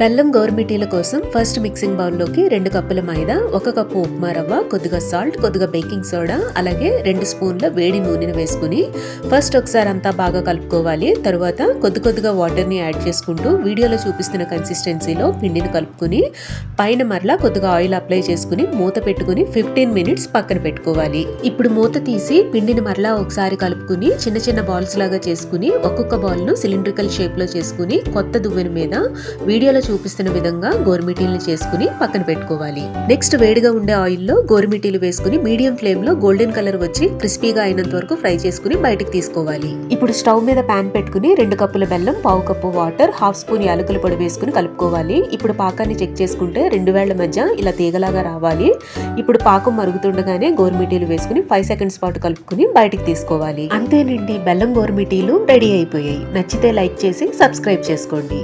బెల్లం గోర్మిటీల కోసం first mixing బౌల్లోకి రెండు కప్పుల మైదా ఒక కప్పు ఉప్మా రవ్వ కొద్దిగా సాల్ట్ కొద్దిగా బేకింగ్ సోడా అలాగే రెండు స్పూన్ల వేడి నూనెను వేసుకుని ఫస్ట్ ఒకసారి అంతా బాగా కలుపుకోవాలి. తరువాత కొద్ది కొద్దిగా వాటర్ని యాడ్ చేసుకుంటూ వీడియోలో చూపిస్తున్న కన్సిస్టెన్సీలో పిండిని కలుపుకుని పైన మరలా కొద్దిగా ఆయిల్ అప్లై చేసుకుని మూత పెట్టుకుని ఫిఫ్టీన్ మినిట్స్ పక్కన పెట్టుకోవాలి. ఇప్పుడు మూత తీసి పిండిని మరలా ఒకసారి కలుపుకుని చిన్న చిన్న బాల్స్ లాగా చేసుకుని ఒక్కొక్క బాల్ను సిలిండ్రికల్ షేప్లో చేసుకుని కొత్త దువ్వెన మీద వీడియోలో చూపిస్తున్న విధంగా గోరుమిటీలను చేసుకుని పక్కన పెట్టుకోవాలి. నెక్స్ట్ వేడిగా ఉండే ఆయిల్లో గోరుమిటీలు వేసుకుని మీడియం ఫ్లేమ్లో గోల్డెన్ కలర్ వచ్చి క్రిస్పీగా అయినంత వరకు ఫ్రై చేసుకుని బయటికి తీసుకోవాలి. ఇప్పుడు స్టవ్ మీద పాన్ పెట్టుకుని రెండు కప్పుల బెల్లం పావు కప్పు వాటర్ హాఫ్ స్పూన్ యాలకుల పొడి వేసుకుని కలుపుకోవాలి. ఇప్పుడు పాకాన్ని చెక్ చేసుకుంటే రెండు వేళ్ళ మధ్య ఇలా తీగలాగా రావాలి. ఇప్పుడు పాకం మరుగుతుండగానే గోరుమిటీలు వేసుకుని ఫైవ్ సెకండ్స్ పాటు కలుపుకుని బయటికి తీసుకోవాలి. అంతేనండి బెల్లం గోరుమిటీలు రెడీ అయిపోయాయి. నచ్చితే లైక్ చేసి సబ్స్క్రైబ్ చేసుకోండి.